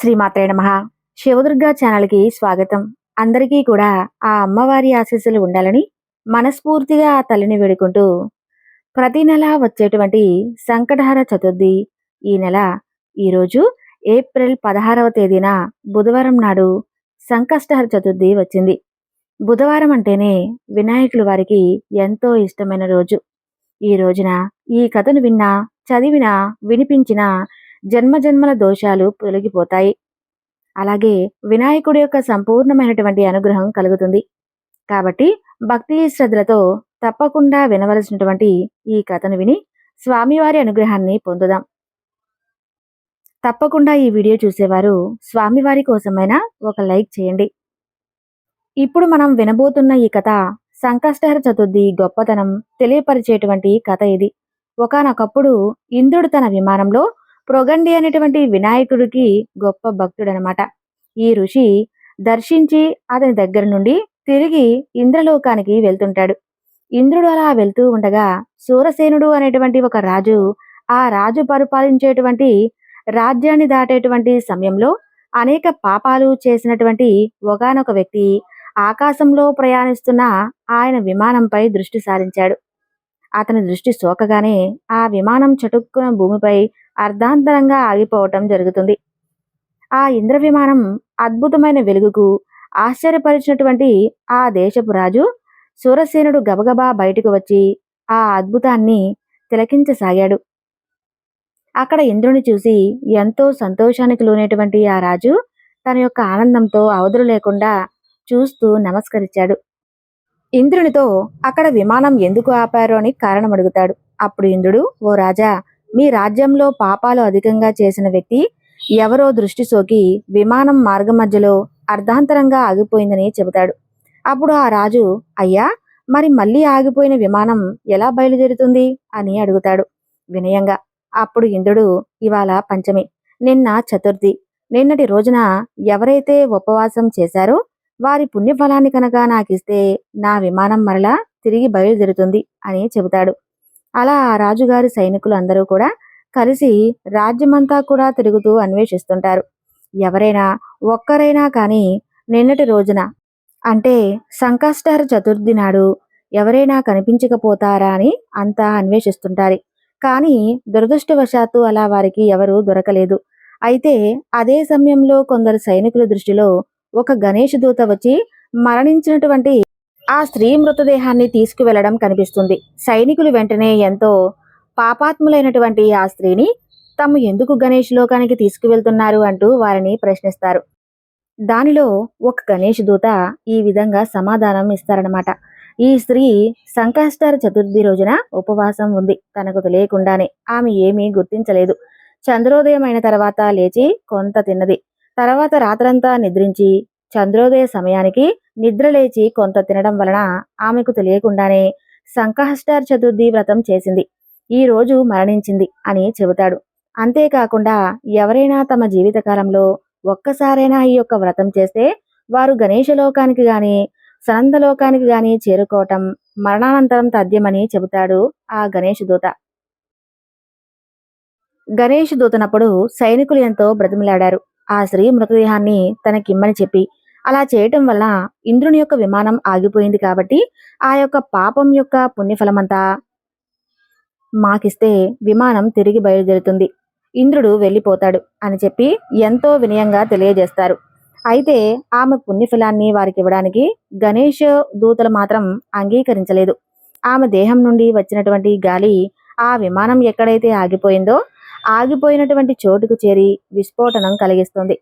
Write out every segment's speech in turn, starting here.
శ్రీమాత్రే నమ. శివదుర్గా ఛానల్కి స్వాగతం. అందరికీ కూడా ఆ అమ్మవారి ఆశీస్సులు ఉండాలని మనస్ఫూర్తిగా ఆ తల్లిని వేడుకుంటూ ప్రతి నెల వచ్చేటువంటి సంకటహర చతుర్థి ఈ నెల ఈరోజు ఏప్రిల్ పదహారవ తేదీన బుధవారం నాడు సంకష్టహర చతుర్థి వచ్చింది. బుధవారం అంటేనే వినాయకుల వారికి ఎంతో ఇష్టమైన రోజు. ఈ రోజున ఈ కథను విన్నా చదివినా వినిపించినా జన్మజన్మల దోషాలు తొలగిపోతాయి. అలాగే వినాయకుడి యొక్క సంపూర్ణమైనటువంటి అనుగ్రహం కలుగుతుంది. కాబట్టి భక్తి శ్రద్ధలతో తప్పకుండా వినవలసినటువంటి ఈ కథను విని స్వామివారి అనుగ్రహాన్ని పొందుదాం. తప్పకుండా ఈ వీడియో చూసేవారు స్వామివారి కోసమైనా ఒక లైక్ చేయండి. ఇప్పుడు మనం వినబోతున్న ఈ కథ సంకష్టహర చతుర్థి గొప్పతనం తెలియపరిచేటువంటి కథ ఇది. ఒకనొకప్పుడు ఇంద్రుడు తన విమానంలో ప్రొగండి అనేటువంటి వినాయకుడికి గొప్ప భక్తుడు అనమాట ఈ ఋషి దర్శించి అతని దగ్గర నుండి తిరిగి ఇంద్రలోకానికి వెళ్తుంటాడు. ఇంద్రుడు అలా వెళ్తూ ఉండగా సూరసేనుడు అనేటువంటి ఒక రాజు ఆ రాజు పరిపాలించేటువంటి రాజ్యాన్ని దాటేటువంటి సమయంలో అనేక పాపాలు చేసినటువంటి ఒకనొక వ్యక్తి ఆకాశంలో ప్రయాణిస్తున్న ఆయన విమానంపై దృష్టి సారించాడు. అతని దృష్టి సోకగానే ఆ విమానం చటుక్కున భూమిపై అర్ధాంతరంగా ఆగిపోవటం జరుగుతుంది. ఆ ఇంద్ర విమానం అద్భుతమైన వెలుగుకు ఆశ్చర్యపరిచినటువంటి ఆ దేశపు రాజు సూరసేనుడు గబగబా బయటకు వచ్చి ఆ అద్భుతాన్ని తిలకించసాగాడు. అక్కడ ఇంద్రుని చూసి ఎంతో సంతోషానికి లోనేటువంటి ఆ రాజు తన యొక్క ఆనందంతో అవధులు లేకుండా చూస్తూ నమస్కరించాడు. ఇంద్రునితో అక్కడ విమానం ఎందుకు ఆపారు అని కారణం అడుగుతాడు. అప్పుడు ఇంద్రుడు ఓ రాజా మీ రాజ్యంలో పాపాలు అధికంగా చేసిన వ్యక్తి ఎవరో దృష్టి సోకి విమానం మార్గ మధ్యలో అర్ధాంతరంగా ఆగిపోయిందని చెబుతాడు. అప్పుడు ఆ రాజు అయ్యా మరి మళ్ళీ ఆగిపోయిన విమానం ఎలా బయలుదేరుతుంది? అని అడుగుతాడు వినయంగా. అప్పుడు ఇంద్రుడు ఇవాళ పంచమి నిన్న చతుర్థి. నిన్నటి రోజున ఎవరైతే ఉపవాసం చేశారో వారి పుణ్యఫలాన్ని కనుక నాకిస్తే నా విమానం మరలా తిరిగి బయలుదేరుతుంది అని చెబుతాడు. అలా ఆ రాజుగారి సైనికులు అందరూ కూడా కలిసి రాజ్యమంతా కూడా తిరుగుతూ అన్వేషిస్తుంటారు. ఎవరైనా ఒక్కరైనా కానీ నిన్నటి రోజున అంటే సంకష్టర్ చతుర్థి నాడు ఎవరైనా కనిపించకపోతారా అని అంతా అన్వేషిస్తుంటారు. కానీ దురదృష్టవశాత్తు అలా వారికి ఎవరూ దొరకలేదు. అయితే అదే సమయంలో కొందరు సైనికుల దృష్టిలో ఒక గణేష్ దూత వచ్చి మరణించినటువంటి ఆ స్త్రీ మృతదేహాన్ని తీసుకువెళ్ళడం కనిపిస్తుంది. సైనికులు వెంటనే ఎంతో పాపాత్ములైనటువంటి ఆ స్త్రీని తాము ఎందుకు గణేష్ లోకానికి తీసుకువెళ్తున్నారు అంటూ వారిని ప్రశ్నిస్తారు. దానిలో ఒక గణేష్ దూత ఈ విధంగా సమాధానం ఇస్తారనమాట ఈ స్త్రీ సంకాష్టార చతుర్థి రోజున ఉపవాసం ఉంది. తనకు తెలియకుండానే ఆమె ఏమీ గుర్తించలేదు. చంద్రోదయం అయిన తర్వాత లేచి కొంత తిన్నది. తర్వాత రాత్రంతా నిద్రించి చంద్రోదయ సమయానికి నిద్రలేచి కొంత తినడం వలన ఆమెకు తెలియకుండానే సంకహష్టార్ చతుర్థి వ్రతం చేసింది. ఈ రోజు మరణించింది అని చెబుతాడు. అంతేకాకుండా ఎవరైనా తమ జీవితకాలంలో ఒక్కసారైనా ఈ యొక్క వ్రతం చేస్తే వారు గణేశలోకానికి గాని సనందలోకానికి గాని చేరుకోవటం మరణానంతరం తథ్యమని చెబుతాడు ఆ గణేష్ దూత. గణేష్ దూతనప్పుడు సైనికులు ఎంతో బ్రతిమలాడారు. ఆ స్త్రీ మృతదేహాన్ని తనకిమ్మని చెప్పి అలా చేయటం వల్ల ఇంద్రుని యొక్క విమానం ఆగిపోయింది కాబట్టి ఆ యొక్క పాపం యొక్క పుణ్యఫలమంతా మాకిస్తే విమానం తిరిగి బయలుదేరుతుంది. ఇంద్రుడు వెళ్ళిపోతాడు అని చెప్పి ఎంతో వినయంగా తెలియజేస్తారు. అయితే ఆమె పుణ్యఫలాన్ని వారికి ఇవ్వడానికి గణేష్ దూతలు మాత్రం అంగీకరించలేదు. ఆమె దేహం నుండి వచ్చినటువంటి గాలి ఆ విమానం ఎక్కడైతే ఆగిపోయిందో ఆగిపోయినటువంటి చోటుకు చేరి విస్ఫోటనం కలిగిస్తుంది.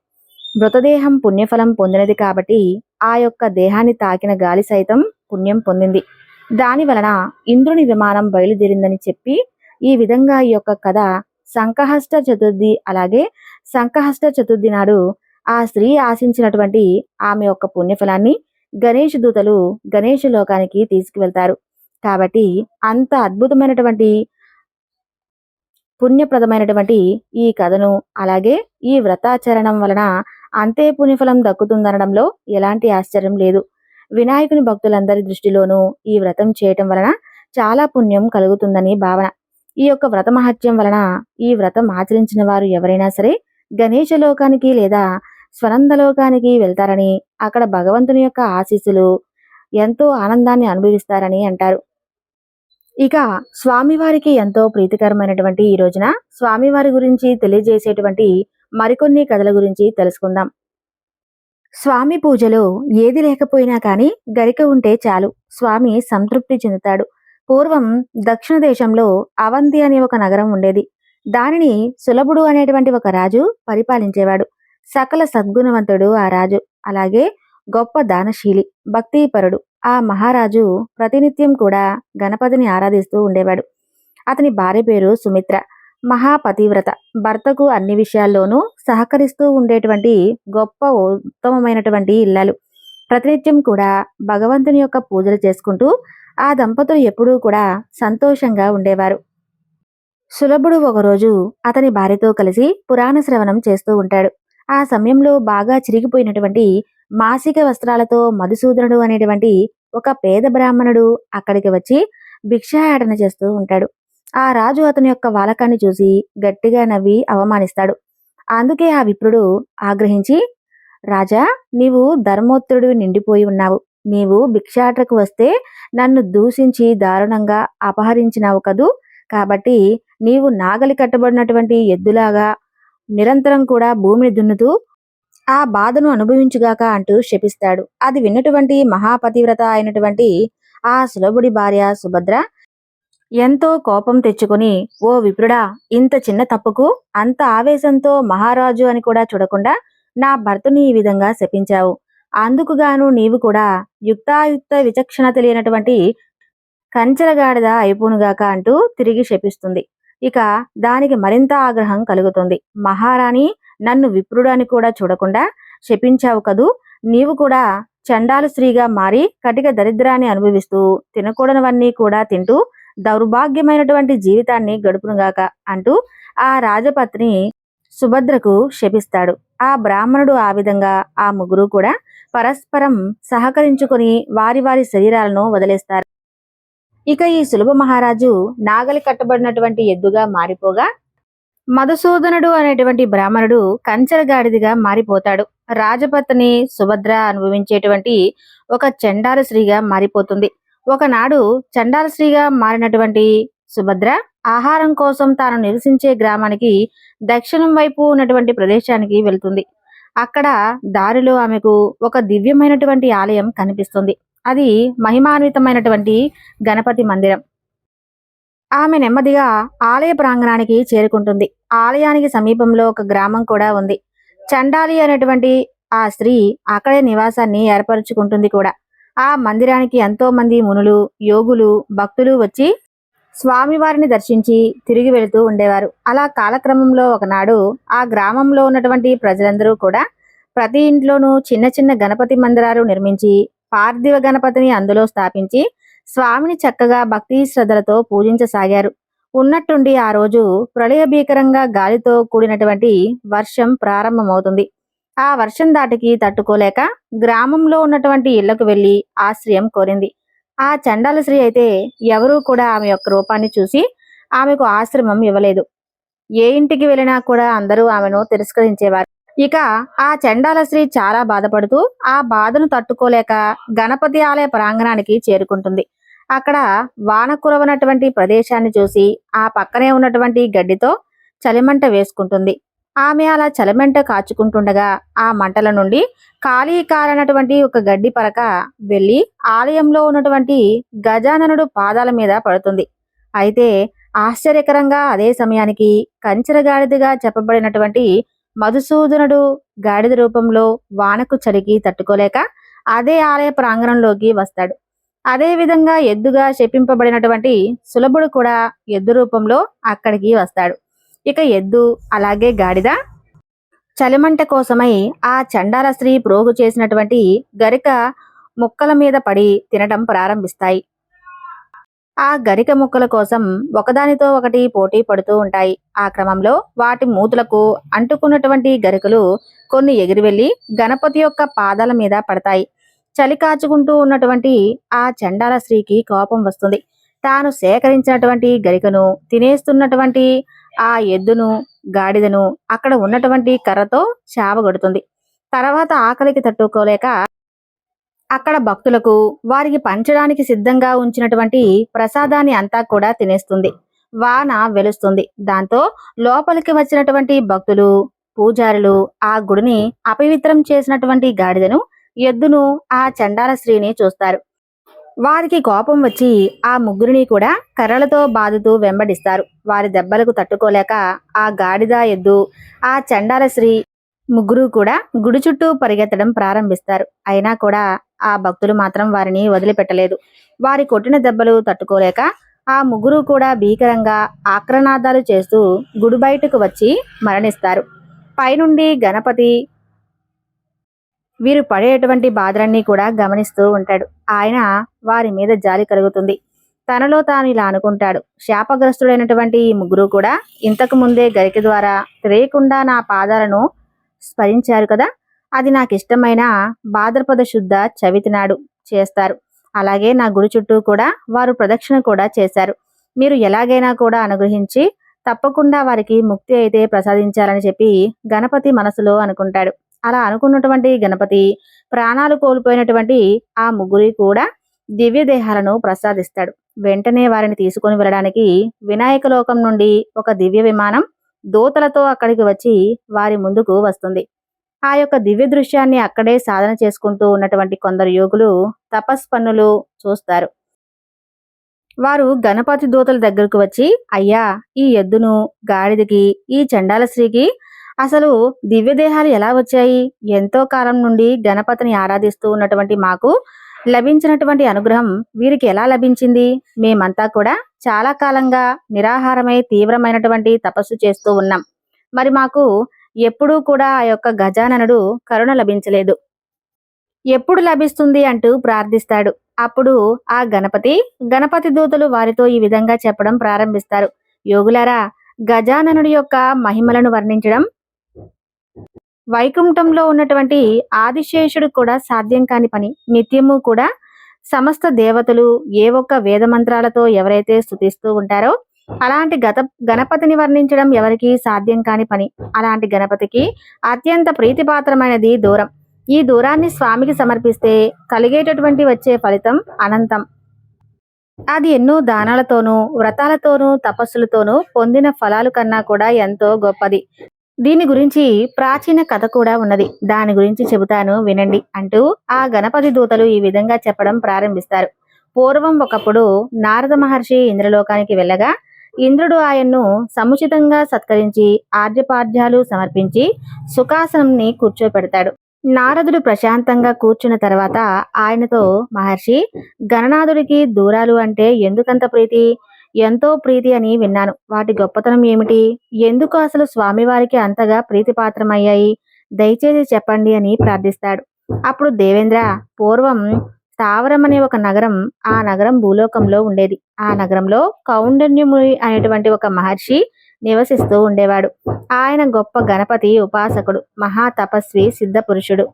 మృతదేహం పుణ్యఫలం పొందినది కాబట్టి ఆ యొక్క దేహాన్ని తాకిన గాలి సైతం పుణ్యం పొందింది. దాని వలన ఇంద్రుని విమానం బయలుదేరిందని చెప్పి ఈ విధంగా ఈ యొక్క కథ సంకహస్త చతుర్థి అలాగే సంకహస్త చతుర్థి నాడు ఆ స్త్రీ ఆశించినటువంటి ఆమె యొక్క పుణ్యఫలాన్ని గణేష్ దూతలు గణేష్ లోకానికి తీసుకువెళ్తారు. కాబట్టి అంత అద్భుతమైనటువంటి పుణ్యప్రదమైనటువంటి ఈ కథను అలాగే ఈ వ్రతాచరణం వలన అంతే పుణ్యఫలం దక్కుతుందనడంలో ఎలాంటి ఆశ్చర్యం లేదు. వినాయకుని భక్తులందరి దృష్టిలోనూ ఈ వ్రతం చేయటం వలన చాలా పుణ్యం కలుగుతుందని భావన. ఈ యొక్క వ్రత మహత్యం వలన ఈ వ్రతం ఆచరించిన వారు ఎవరైనా సరే గణేష లోకానికి లేదా స్వనందలోకానికి వెళ్తారని అక్కడ భగవంతుని యొక్క ఆశీస్సులు ఎంతో ఆనందాన్ని అనుభవిస్తారని అంటారు. ఇక స్వామివారికి ఎంతో ప్రీతికరమైనటువంటి ఈ రోజున స్వామివారి గురించి తెలియజేసేటువంటి మరికొన్ని కథల గురించి తెలుసుకుందాం. స్వామి పూజలో ఏది లేకపోయినా కానీ గరిక ఉంటే చాలు. స్వామి సంతృప్తి చెందుతాడు. పూర్వం దక్షిణ దేశంలో అవంతి అనే ఒక నగరం ఉండేది. దానిని సులభుడు అనేటువంటి ఒక రాజు పరిపాలించేవాడు. సకల సద్గుణవంతుడు ఆ రాజు. అలాగే గొప్ప దానశీలి భక్తిపరుడు. ఆ మహారాజు ప్రతినిత్యం కూడా గణపతిని ఆరాధిస్తూ ఉండేవాడు. అతని భార్య పేరు సుమిత్ర. మహాపతివ్రత. భర్తకు అన్ని విషయాల్లోనూ సహకరిస్తూ ఉండేటువంటి గొప్ప ఉత్తమమైనటువంటి ఇల్లాలు. ప్రతినిత్యం కూడా భగవంతుని యొక్క పూజలు చేసుకుంటూ ఆ దంపతులు ఎప్పుడూ కూడా సంతోషంగా ఉండేవారు. సులభుడు ఒకరోజు అతని భార్యతో కలిసి పురాణ శ్రవణం చేస్తూ ఉంటాడు. ఆ సమయంలో బాగా చిరిగిపోయినటువంటి మాసిక వస్త్రాలతో మధుసూదనుడు అనేటువంటి ఒక పేద బ్రాహ్మణుడు అక్కడికి వచ్చి భిక్షాయాటన చేస్తూ ఉంటాడు. ఆ రాజు అతని యొక్క వాలకాన్ని చూసి గట్టిగా నవ్వి అవమానిస్తాడు. అందుకే ఆ విప్రుడు ఆగ్రహించి రాజా నీవు ధర్మోత్తరుడు నిండిపోయి ఉన్నావు. నీవు భిక్షాటకు వస్తే నన్ను దూషించి దారుణంగా అపహరించినావు కదూ? కాబట్టి నీవు నాగలి కట్టబడినటువంటి ఎద్దులాగా నిరంతరం కూడా భూమిని దున్నుతూ ఆ బాధను అనుభవించుగాక అంటూ శపిస్తాడు. అది విన్నటువంటి మహాపతివ్రత అయినటువంటి ఆ సులభుడి భార్య సుభద్ర ఎంతో కోపం తెచ్చుకొని ఓ విప్రుడా ఇంత చిన్న తప్పుకు అంత ఆవేశంతో మహారాజు అని కూడా చూడకుండా నా భర్తని ఈ విధంగా శపించావు. అందుకుగాను నీవు కూడా యుక్తాయుక్త విచక్షణ తెలియనటువంటి కంచెరగాడిద అయిపోనుగాక అంటూ తిరిగి శపిస్తుంది. ఇక దానికి మరింత ఆగ్రహం కలుగుతుంది. మహారాణి నన్ను విప్రుడు అని కూడా చూడకుండా శపించావు కదూ? నీవు కూడా చండాలు స్త్రీగా మారి కటిక దరిద్రాన్ని అనుభవిస్తూ తినకూడనివన్నీ కూడా తింటూ దౌర్భాగ్యమైనటువంటి జీవితాన్ని గడుపునుగాక అంటూ ఆ రాజపత్ని సుభద్రకు శపిస్తాడు. ఆ బ్రాహ్మణుడు ఆ విధంగా ఆ ముగ్గురు కూడా పరస్పరం సహకరించుకొని వారి వారి శరీరాలను వదిలేస్తారు. ఇక ఈ సులభ మహారాజు నాగలి కట్టబడినటువంటి ఎద్దుగా మారిపోగా మధుసూదనుడు అనేటువంటి బ్రాహ్మణుడు కంచెరగాడిదిగా మారిపోతాడు. రాజపత్ని సుభద్ర అనుభవించేటువంటి ఒక చండాల స్త్రీగా మారిపోతుంది. ఒకనాడు చండాల మారినటువంటి సుభద్ర ఆహారం కోసం తాను నివసించే గ్రామానికి దక్షిణం వైపు ఉన్నటువంటి ప్రదేశానికి వెళ్తుంది. అక్కడ దారిలో ఆమెకు ఒక దివ్యమైనటువంటి ఆలయం కనిపిస్తుంది. అది మహిమాన్వితమైనటువంటి గణపతి మందిరం. ఆమె నెమ్మదిగా ఆలయ ప్రాంగణానికి చేరుకుంటుంది. ఆలయానికి సమీపంలో ఒక గ్రామం కూడా ఉంది. చండాలి అనేటువంటి ఆ స్త్రీ అక్కడే నివాసాన్ని ఏర్పరచుకుంటుంది కూడా. ఆ మందిరానికి ఎంతో మంది మునులు యోగులు భక్తులు వచ్చి స్వామివారిని దర్శించి తిరిగి వెళుతూ ఉండేవారు. అలా కాలక్రమంలో ఒకనాడు ఆ గ్రామంలో ఉన్నటువంటి ప్రజలందరూ కూడా ప్రతి ఇంట్లోనూ చిన్న చిన్న గణపతి మందిరాలు నిర్మించి పార్థివ గణపతిని అందులో స్థాపించి స్వామిని చక్కగా భక్తి శ్రద్ధలతో పూజించసాగారు. ఉన్నట్టుండి ఆ రోజు ప్రళయ భీకరంగా గాలితో కూడినటువంటి వర్షం ప్రారంభమవుతుంది. ఆ వర్షం దాటికి తట్టుకోలేక గ్రామంలో ఉన్నటువంటి ఇళ్ళకు వెళ్ళి ఆశ్రయం కోరింది. ఆ చండాల స్త్రీ అయితే ఎవరూ కూడా ఆమె యొక్క రూపాన్ని చూసి ఆమెకు ఆశ్రమం ఇవ్వలేదు. ఏ ఇంటికి వెళ్ళినా కూడా అందరూ ఆమెను తిరస్కరించేవారు. ఇక ఆ చండాల స్త్రీ చాలా బాధపడుతూ ఆ బాధను తట్టుకోలేక గణపతి ఆలయ ప్రాంగణానికి చేరుకుంటుంది. అక్కడ వాన కురవనటువంటి ప్రదేశాన్ని చూసి ఆ పక్కనే ఉన్నటువంటి గడ్డితో చలిమంట వేసుకుంటుంది. ఆమె అలా చలమెంట కాచుకుంటుండగా ఆ మంటల నుండి ఖాళీ కాలనటువంటి ఒక గడ్డి పరక వెళ్ళి ఆలయంలో ఉన్నటువంటి గజాననుడు పాదాల మీద పడుతుంది. అయితే ఆశ్చర్యకరంగా అదే సమయానికి కంచెరగాడిదిగా చెప్పబడినటువంటి మధుసూదనుడు గాడిద రూపంలో వానకు చలికి తట్టుకోలేక అదే ఆలయ ప్రాంగణంలోకి వస్తాడు. అదే విధంగా ఎద్దుగా శపింపబడినటువంటి సులభుడు కూడా ఎద్దు రూపంలో అక్కడికి వస్తాడు. ఇక ఎద్దు అలాగే గాడిద. చలిమంట కోసమై ఆ చండాల స్త్రీ ప్రోగు చేసినటువంటి గరిక ముక్కల మీద పడి తినటం ప్రారంభిస్తాయి. ఆ గరిక ముక్కల కోసం ఒకదానితో ఒకటి పోటీ పడుతూ ఉంటాయి. ఆ క్రమంలో వాటి మూతులకు అంటుకున్నటువంటి గరికలు కొన్ని ఎగిరివెళ్ళి గణపతి యొక్క పాదాల మీద పడతాయి. చలి కాచుకుంటూ ఉన్నటువంటి ఆ చండాల స్త్రీకి కోపం వస్తుంది. తాను సేకరించినటువంటి గరికను తినేస్తున్నటువంటి ఆ ఎద్దును గాడిదను అక్కడ ఉన్నటువంటి కర్రతో చావగొడుతుంది తర్వాత ఆకలికి తట్టుకోలేక అక్కడ భక్తులకు వారికి పంచడానికి సిద్ధంగా ఉంచినటువంటి ప్రసాదాన్ని అంతా కూడా తినేస్తుంది. వాన వెలుస్తుంది. దాంతో లోపలికి వచ్చినటువంటి భక్తులు పూజారులు ఆ గుడిని అపవిత్రం చేసినటువంటి గాడిదను ఎద్దును ఆ చండాల స్త్రీని చూస్తారు. వారికి కోపం వచ్చి ఆ ముగ్గురిని కూడా కర్రలతో బాదుతూ వెంబడిస్తారు. వారి దెబ్బలకు తట్టుకోలేక ఆ గాడిద ఎద్దు ఆ చండాల శ్రీ ముగ్గురు కూడా గుడి చుట్టూ పరిగెత్తడం ప్రారంభిస్తారు. అయినా కూడా ఆ భక్తులు మాత్రం వారిని వదిలిపెట్టలేదు. వారి కొట్టిన దెబ్బలు తట్టుకోలేక ఆ ముగ్గురు కూడా భీకరంగా ఆక్రనాదాలు చేస్తూ గుడి బయటకు వచ్చి మరణిస్తారు. పైనుండి గణపతి వీరు పడేటువంటి బాధలన్నీ కూడా గమనిస్తూ ఉంటాడు. ఆయన వారి మీద జాలి కలుగుతుంది. తనలో తాను ఇలా అనుకుంటాడు. శాపగ్రస్తుడైనటువంటి ఈ ముగ్గురు కూడా ఇంతకు ముందే గరిక ద్వారా తెలియకుండా నా పాదాలను స్మరించారు కదా అది నాకు ఇష్టమైన భాద్రపద శుద్ధ చవితి నాడు చేస్తారు. అలాగే నా గుడి చుట్టూ కూడా వారు ప్రదక్షిణ కూడా చేశారు. మీరు ఎలాగైనా కూడా అనుగ్రహించి తప్పకుండా వారికి ముక్తి అయితే ప్రసాదించాలని చెప్పి గణపతి మనసులో అనుకుంటాడు. అలా అనుకున్నటువంటి గణపతి ప్రాణాలు కోల్పోయినటువంటి ఆ ముగ్గురి కూడా దివ్య దేహాలను ప్రసాదిస్తాడు. వెంటనే వారిని తీసుకొని వెళ్ళడానికి వినాయక లోకం నుండి ఒక దివ్య విమానం దూతలతో అక్కడికి వచ్చి వారి ముందుకు వస్తుంది. ఆ యొక్క దివ్య దృశ్యాన్ని అక్కడే సాధన చేసుకుంటూ ఉన్నటువంటి కొందరు యోగులు తపస్పన్నులు చూస్తారు. వారు గణపతి దూతల దగ్గరకు వచ్చి అయ్యా ఈ ఎద్దును గాడిదకి ఈ చండాల స్త్రీకి అసలు దివ్య దేహాలు ఎలా వచ్చాయి? ఎంతో కాలం నుండి గణపతిని ఆరాధిస్తూ ఉన్నటువంటి మాకు లభించినటువంటి అనుగ్రహం వీరికి ఎలా లభించింది? మేమంతా కూడా చాలా కాలంగా నిరాహారమై తీవ్రమైనటువంటి తపస్సు చేస్తూ ఉన్నాం. మరి మాకు ఎప్పుడూ కూడా ఆ యొక్క గజాననుడు కరుణ లభించలేదు. ఎప్పుడు లభిస్తుంది అంటూ ప్రార్థిస్తాడు. అప్పుడు ఆ గణపతి గణపతి దూతలు వారితో ఈ విధంగా చెప్పడం ప్రారంభిస్తారు. యోగులారా గజాననుడి యొక్క మహిమలను వర్ణించడం వైకుంఠంలో ఉన్నటువంటి ఆదిశేషుడు కూడా సాధ్యం కాని పని. నిత్యము కూడా సమస్త దేవతలు ఏ ఒక్క వేద మంత్రాలతో ఎవరైతే స్థుతిస్తూ ఉంటారో అలాంటి గత గణపతిని వర్ణించడం ఎవరికి సాధ్యం కాని పని. అలాంటి గణపతికి అత్యంత ప్రీతిపాత్రమైనది దూరం. ఈ దూరాన్ని స్వామికి సమర్పిస్తే కలిగేటటువంటి వచ్చే ఫలితం అనంతం. అది ఎన్నో దానాలతోనూ వ్రతాలతోనూ తపస్సులతోనూ పొందిన ఫలాలు కన్నా కూడా ఎంతో గొప్పది. దీని గురించి ప్రాచీన కథ కూడా ఉన్నది. దాని గురించి చెబుతాను వినండి అంటూ ఆ గణపతి దూతలు ఈ విధంగా చెప్పడం ప్రారంభిస్తారు. పూర్వం ఒకప్పుడు నారద మహర్షి ఇంద్రలోకానికి వెళ్ళగా ఇంద్రుడు ఆయన్ను సముచితంగా సత్కరించి ఆర్యపాద్యాలు సమర్పించి సుఖాసనంని కూర్చోపెడతాడు. నారదుడు ప్రశాంతంగా కూర్చున్న తర్వాత ఆయనతో మహర్షి గణనాథుడికి దూరాలు అంటే ఎందుకంత ప్రీతి? ఎంతో ప్రీతి అని విన్నాను. వాటి గొప్పతనం ఏమిటి? ఎందుకు అసలు స్వామివారికి అంతగా ప్రీతిపాత్రమయ్యాయి? దయచేసి చెప్పండి అని ప్రార్థిస్తాడు. అప్పుడు దేవేంద్ర పూర్వం స్థావరం అనే ఒక నగరం ఆ నగరం భూలోకంలో ఉండేది. ఆ నగరంలో కౌండన్యముని అనేటువంటి ఒక మహర్షి నివసిస్తూ ఉండేవాడు. ఆయన గొప్ప గణపతి ఉపాసకుడు మహా తపస్వి సిద్ధ పురుషుడు.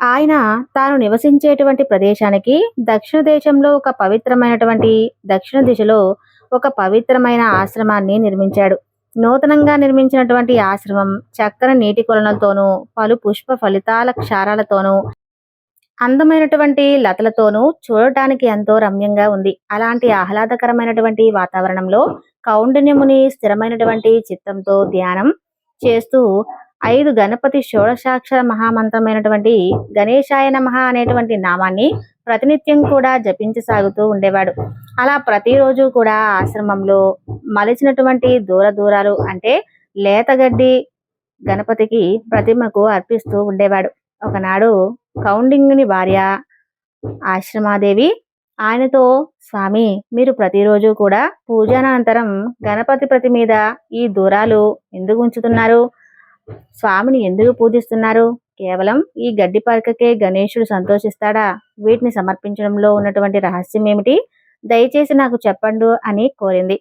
ఆయన తాను నివసించేటువంటి ప్రదేశానికి దక్షిణ దేశంలో ఒక పవిత్రమైనటువంటి దక్షిణ దిశలో ఒక పవిత్రమైన ఆశ్రమాన్ని నిర్మించాడు. నూతనంగా నిర్మించినటువంటి ఆశ్రమం చక్కని నీటి కొలనలతోనూ పలు పుష్ప ఫలితాల క్షారాలతోనూ అందమైనటువంటి లతలతోనూ చూడటానికి ఎంతో రమ్యంగా ఉంది. అలాంటి ఆహ్లాదకరమైనటువంటి వాతావరణంలో కౌండిన్యముని స్థిరమైనటువంటి చిత్తంతో ధ్యానం చేస్తూ ఐదు గణపతి షోడశాక్షర మహామంత్రమైనటువంటి గణేశాయ నమ అనేటువంటి నామాన్ని ప్రతినిత్యం కూడా జపించసాగుతూ ఉండేవాడు. అలా ప్రతిరోజు కూడా ఆశ్రమంలో మలిచినటువంటి దూర దూరాలు అంటే లేతగడ్డి గణపతికి ప్రతిమకు అర్పిస్తూ ఉండేవాడు. ఒకనాడు కౌండింగుని భార్య ఆశ్రమాదేవి ఆయనతో స్వామి మీరు ప్రతిరోజు కూడా పూజానంతరం గణపతి ప్రతి మీద ఈ దూరాలు ఎందుకు ఉంచుతున్నారు? స్వామిని ఎందుకు పూజిస్తున్నారు? కేవలం ఈ గడ్డి పరకకే గణేశుడు సంతోషిస్తాడా? వీటిని సమర్పించడంలో ఉన్నటువంటి రహస్యం ఏమిటి? దయచేసి నాకు చెప్పండు అని కోరింది.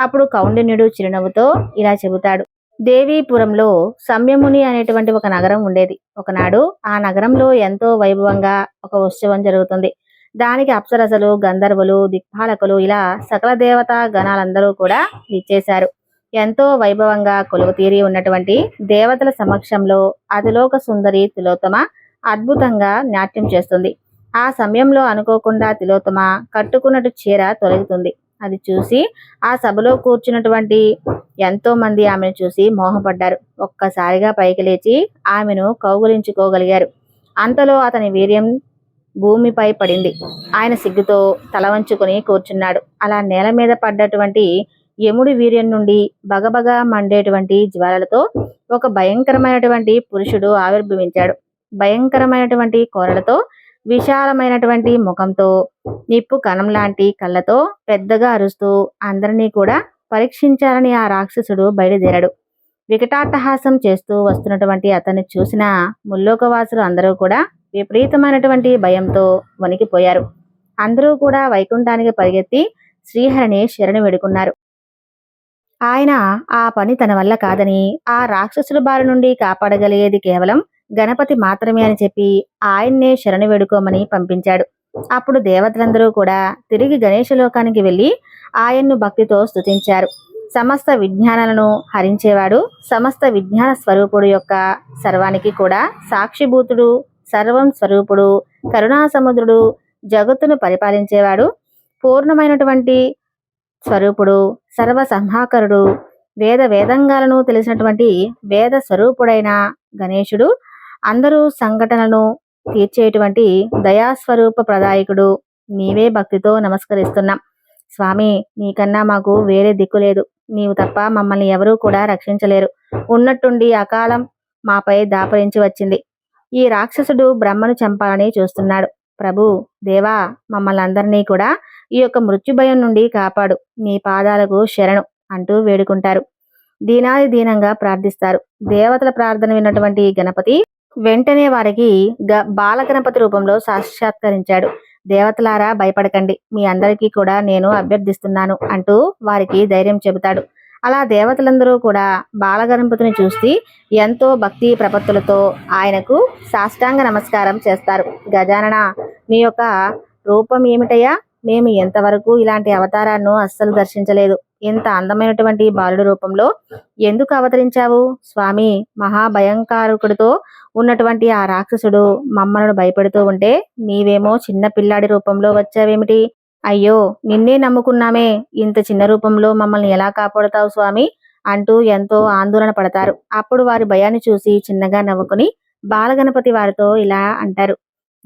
అప్పుడు కౌండిన్యుడు చిరునవ్వుతో ఇలా చెబుతాడు. దేవీపురంలో సంయముని అనేటువంటి ఒక నగరం ఉండేది. ఒకనాడు ఆ నగరంలో ఎంతో వైభవంగా ఒక ఉత్సవం జరుగుతుంది. దానికి అప్సరసలు గంధర్వులు దిక్పాలకులు ఇలా సకల దేవతా గణాలందరూ కూడా ఇచ్చేశారు ఎంతో వైభవంగా కొలువుతీరి ఉన్నటువంటి దేవతల సమక్షంలో అతిలోక సుందరి తిలోత్తమ అద్భుతంగా నాట్యం చేస్తుంది. ఆ సమయంలో అనుకోకుండా తిలోత్తమ కట్టుకున్నట్టు చీర తొలగుతుంది. అది చూసి ఆ సభలో కూర్చున్నటువంటి ఎంతో మంది ఆమెను చూసి మోహపడ్డారు. ఒక్కసారిగా పైకి లేచి ఆమెను కౌగులించుకోగలిగారు. అంతలో అతని వీర్యం భూమిపై పడింది. ఆయన సిగ్గుతో తల వంచుకొని కూర్చున్నాడు. అలా నేల మీద పడ్డటువంటి యముడి వీర్యం నుండి బగబగా మండేటువంటి జ్వాలలతో ఒక భయంకరమైనటువంటి పురుషుడు ఆవిర్భవించాడు. భయంకరమైనటువంటి కోరలతో విశాలమైనటువంటి ముఖంతో నిప్పు కణం లాంటి కళ్ళతో పెద్దగా అరుస్తూ అందరినీ కూడా పరీక్షించాలని ఆ రాక్షసుడు బయలుదేరాడు. వికటాట్టహాసం చేస్తూ వస్తున్నటువంటి అతన్ని చూసిన ముల్లోకవాసులు అందరూ కూడా విపరీతమైనటువంటి భయంతో వణికిపోయారు. అందరూ కూడా వైకుంఠానికి పరిగెత్తి శ్రీహరిని శరణు వేడుకున్నారు. ఆయన ఆ పని తన వల్ల కాదని ఆ రాక్షసుల బారి నుండి కాపాడగలిగేది కేవలం గణపతి మాత్రమే అని చెప్పి ఆయన్నే శరణు వేడుకోమని పంపించాడు. అప్పుడు దేవతలందరూ కూడా తిరిగి గణేష లోకానికి వెళ్ళి ఆయన్ను భక్తితో స్తుతించారు. సమస్త విజ్ఞానాలను హరించేవాడు సమస్త విజ్ఞాన స్వరూపుడు యొక్క సర్వానికి కూడా సాక్షిభూతుడు సర్వం స్వరూపుడు కరుణాసముద్రుడు జగత్తును పరిపాలించేవాడు పూర్ణమైనటువంటి స్వరూపుడు సర్వ సంహాకరుడు వేద వేదంగాలను తెలిసినటువంటి వేద స్వరూపుడైన గణేశుడు అందరూ సంఘటనలను తీర్చేటువంటి దయాస్వరూప ప్రదాయకుడు నీవే భక్తితో నమస్కరిస్తున్నాం. స్వామి నీకన్నా మాకు వేరే దిక్కు లేదు. నీవు తప్ప మమ్మల్ని ఎవరూ కూడా రక్షించలేరు. ఉన్నట్టుండి అకాలం మాపై దాపరించి వచ్చింది. ఈ రాక్షసుడు బ్రహ్మను చంపాలని చూస్తున్నాడు. ప్రభు దేవా మమ్మల్ని అందరినీ కూడా ఈ యొక్క మృత్యు భయం నుండి కాపాడు. నీ పాదాలకు శరణు అంటూ వేడుకుంటారు. దీనాది దీనంగా ప్రార్థిస్తారు. దేవతల ప్రార్థన విన్నటువంటి గణపతి వెంటనే వారికి గ బాలగణపతి రూపంలో సాక్షాత్కరించాడు. దేవతలారా భయపడకండి. మీ అందరికీ కూడా నేను అభ్యర్థిస్తున్నాను అంటూ వారికి ధైర్యం చెబుతాడు. అలా దేవతలందరూ కూడా బాలగణపతిని చూసి ఎంతో భక్తి ప్రపత్తులతో ఆయనకు సాష్టాంగ నమస్కారం చేస్తారు. గజానన నీ యొక్క రూపం ఏమిటయ్యా? మేము ఎంతవరకు ఇలాంటి అవతారాన్ని అస్సలు దర్శించలేదు. ఇంత అందమైనటువంటి బాలుడి రూపంలో ఎందుకు అవతరించావు? స్వామి మహాభయంకారకుడితో ఉన్నటువంటి ఆ రాక్షసుడు మమ్మల్ని భయపెడుతూ ఉంటే నీవేమో చిన్న పిల్లాడి రూపంలో వచ్చావేమిటి? అయ్యో నిన్నే నమ్ముకున్నామే. ఇంత చిన్న రూపంలో మమ్మల్ని ఎలా కాపాడుతావు స్వామి? అంటూ ఎంతో ఆందోళన పడతారు. అప్పుడు వారి భయాన్ని చూసి చిన్నగా నవ్వుకుని బాలగణపతి వారితో ఇలా అంటారు.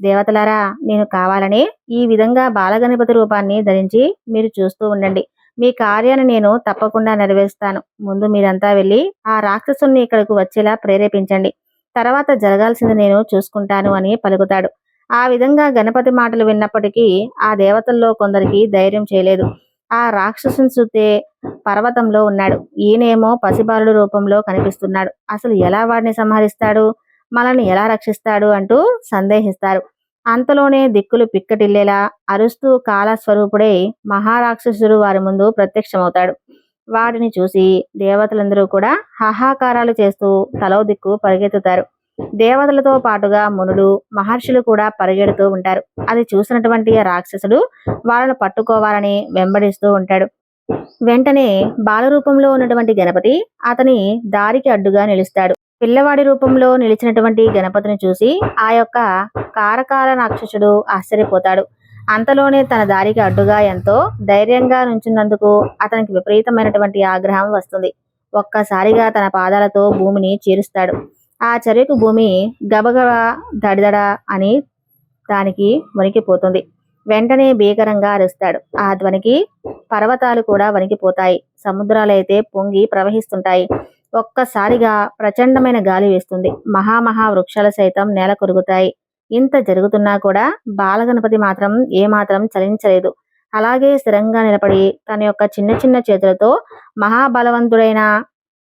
దేవతలారా నేను కావాలనే ఈ విధంగా బాలగణపతి రూపాన్ని ధరించి మీరు చూస్తూ ఉండండి. మీ కార్యాన్ని నేను తప్పకుండా నెరవేరుస్తాను. ముందు మీరంతా వెళ్ళి ఆ రాక్షసుని ఇక్కడకు వచ్చేలా ప్రేరేపించండి. తర్వాత జరగాల్సింది నేను చూసుకుంటాను అని పలుకుతాడు. ఆ విధంగా గణపతి మాటలు విన్నప్పటికీ ఆ దేవతల్లో కొందరికి ధైర్యం చేయలేదు. ఆ రాక్షసుని చూస్తే పర్వతంలో ఉన్నాడు. ఈయనేమో పసిబాలుడు రూపంలో కనిపిస్తున్నాడు. అసలు ఎలా వాడిని సంహరిస్తాడు? మనల్ని ఎలా రక్షిస్తాడు? అంటూ సందేహిస్తారు. అంతలోనే దిక్కులు పిక్కటిల్లేలా అరుస్తూ కాలస్వరూపుడై మహారాక్షసుడు వారి ముందు ప్రత్యక్షమవుతాడు. వాడిని చూసి దేవతలందరూ కూడా హాహాకారాలు చేస్తూ తలో దిక్కు పరిగెత్తుతారు. దేవతలతో పాటుగా మునులు మహర్షులు కూడా పరిగెడుతూ ఉంటారు. అది చూసినటువంటి రాక్షసుడు వాళ్ళను పట్టుకోవాలని వెంబడిస్తూ ఉంటాడు. వెంటనే బాలరూపంలో ఉన్నటువంటి గణపతి అతని దారికి అడ్డుగా నిలుస్తాడు. పిల్లవాడి రూపంలో నిలిచినటువంటి గణపతిని చూసి ఆ యొక్క కారకాల రాక్షసుడు ఆశ్చర్యపోతాడు. అంతలోనే తన దారికి అడ్డుగా ఎంతో ధైర్యంగా నుంచున్నందుకు అతనికి విపరీతమైనటువంటి ఆగ్రహం వస్తుంది. ఒక్కసారిగా తన పాదాలతో భూమిని చీరుస్తాడు. ఆ చర్యకు భూమి గబగబ దడిదడ అని దానికి వణికిపోతుంది. వెంటనే భీకరంగా అరుస్తాడు. ఆ ధ్వనికి పర్వతాలు కూడా వణికిపోతాయి. సముద్రాలైతే పొంగి ప్రవహిస్తుంటాయి. ఒక్కసారిగా ప్రచండమైన గాలి వేస్తుంది. మహామహా వృక్షాలు సైతం నేల కొరుగుతాయి ఇంత జరుగుతున్నా కూడా బాలగణపతి మాత్రం ఏమాత్రం చలించలేదు. అలాగే స్థిరంగా నిలబడి తన యొక్క చిన్న చిన్న చేతులతో మహాబలవంతుడైన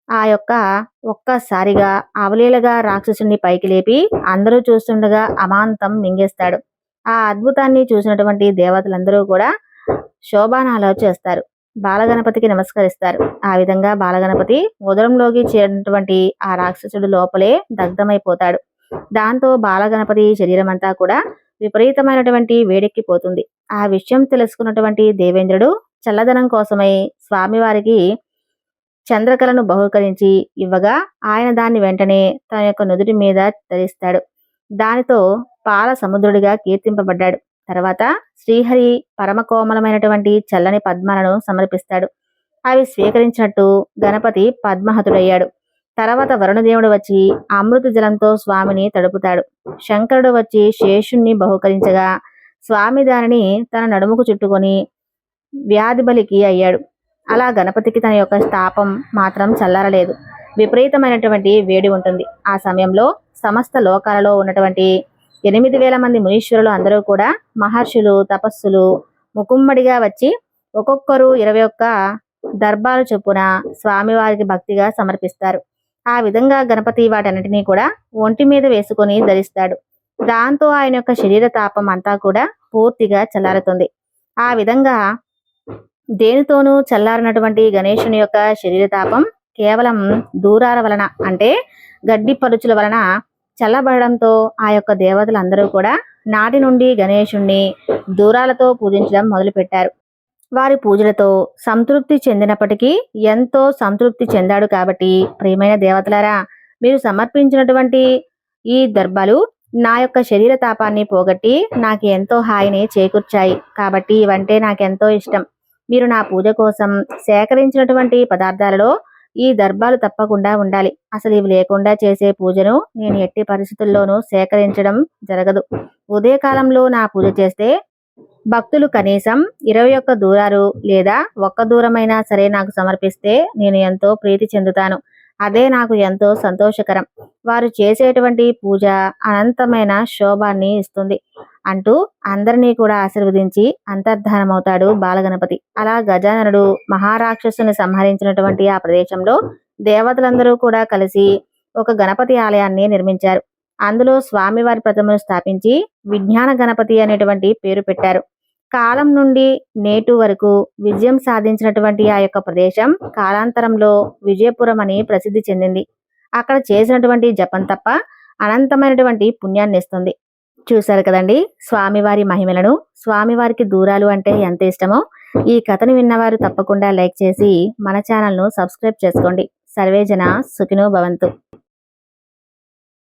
ఆ యొక్క ఒక్కసారిగా అవలీలగా రాక్షసుని పైకి లేపి అందరూ చూస్తుండగా అమాంతం మింగేస్తాడు. ఆ అద్భుతాన్ని చూసినటువంటి దేవతలందరూ కూడా శోభానాలు చేస్తారు. బాలగణపతికి నమస్కరిస్తారు. ఆ విధంగా బాలగణపతి ఉదరంలోకి చేరినటువంటి ఆ రాక్షసుడు లోపలే దగ్ధమైపోతాడు. దాంతో బాలగణపతి శరీరం అంతా కూడా విపరీతమైనటువంటి వేడెక్కిపోతుంది. ఆ విషయం తెలుసుకున్నటువంటి దేవేంద్రుడు చల్లదనం కోసమై స్వామివారికి చంద్రకళను బహుకరించి ఇవ్వగా ఆయన దాన్ని వెంటనే తన యొక్క నుదుటి మీద ధరిస్తాడు. దానితో పాల సముద్రుడిగా కీర్తింపబడ్డాడు. తర్వాత శ్రీహరి పరమ కోమలమైనటువంటి చల్లని పద్మాలను సమర్పిస్తాడు. అవి స్వీకరించినట్టు గణపతి పద్మహతుడయ్యాడు. తర్వాత వరుణదేవుడు వచ్చి అమృత జలంతో స్వామిని తడుపుతాడు. శంకరుడు వచ్చి శేషుణ్ణి బహుకరించగా స్వామి దానిని తన నడుముకు చుట్టుకొని వ్యాధి బలికి అయ్యాడు. అలా గణపతికి తన యొక్క స్థాపం మాత్రం చల్లారలేదు. విపరీతమైనటువంటి వేడి ఉంటుంది. ఆ సమయంలో సమస్త లోకాలలో ఉన్నటువంటి ఎనిమిది వేల మంది మునీశ్వరులు అందరూ కూడా మహర్షులు తపస్సులు ముకుమ్మడిగా వచ్చి ఒక్కొక్కరు ఇరవై ఒక్క దర్బాలు చొప్పున స్వామివారికి భక్తిగా సమర్పిస్తారు. ఆ విధంగా గణపతి వాటన్నిటినీ కూడా ఒంటి మీద వేసుకొని ధరిస్తాడు. దాంతో ఆయన యొక్క శరీర తాపం అంతా కూడా పూర్తిగా చల్లారుతుంది. ఆ విధంగా దేనితోనూ చల్లారినటువంటి గణేశుని యొక్క శరీర తాపం కేవలం దూరాల వలన అంటే గడ్డి పరుచుల వలన చల్లబడడంతో ఆ యొక్క దేవతలందరూ కూడా నాటి నుండి గణేశుణ్ణి దూరాలతో పూజించడం మొదలుపెట్టారు. వారి పూజలతో సంతృప్తి చెందినప్పటికీ ఎంతో సంతృప్తి చెందాడు కాబట్టి ప్రియమైన దేవతలారా మీరు సమర్పించినటువంటి ఈ దర్భాలు నా యొక్క శరీర తాపాన్ని పోగొట్టి నాకు ఎంతో హాయిని చేకూర్చాయి కాబట్టి ఇవంటే నాకెంతో ఇష్టం. మీరు నా పూజ కోసం సేకరించినటువంటి పదార్థాలలో ఈ దర్భాలు తప్పకుండా ఉండాలి. అసలు ఇవి లేకుండా చేసే పూజను నేను ఎట్టి పరిస్థితుల్లోనూ సేకరించడం జరగదు. ఉదయకాలంలో నా పూజ చేస్తే భక్తులు కనీసం ఇరవై ఒక్క దూరాలు లేదా ఒక్క దూరమైనా సరే నాకు సమర్పిస్తే నేను ఎంతో ప్రీతి చెందుతాను. అదే నాకు ఎంతో సంతోషకరం. వారు చేసేటువంటి పూజ అనంతమైన శోభాన్ని ఇస్తుంది. అంటూ అందరినీ కూడా ఆశీర్వదించి అంతర్ధానమవుతాడు బాలగణపతి. అలా గజాననుడు మహారాక్షసుని సంహరించినటువంటి ఆ ప్రదేశంలో దేవతలందరూ కూడా కలిసి ఒక గణపతి ఆలయాన్ని నిర్మించారు. అందులో స్వామివారి ప్రతిమను స్థాపించి విజ్ఞాన గణపతి అనేటువంటి పేరు పెట్టారు. కాలం నుండి నేటు వరకు విజయం సాధించినటువంటి ఆ యొక్క ప్రదేశం కాలాంతరంలో విజయపురం అని ప్రసిద్ధి చెందింది. అక్కడ చేసినటువంటి జపం తప్ప అనంతమైనటువంటి పుణ్యాన్ని ఇస్తుంది. చూశారు కదండి? స్వామివారి మహిమలను. స్వామివారికి దూరాలు అంటే ఎంత ఇష్టమో ఈ కథను విన్నవారు తప్పకుండా లైక్ చేసి మన ఛానల్ను సబ్స్క్రైబ్ చేసుకోండి. సర్వేజన సుఖినో భవంతు.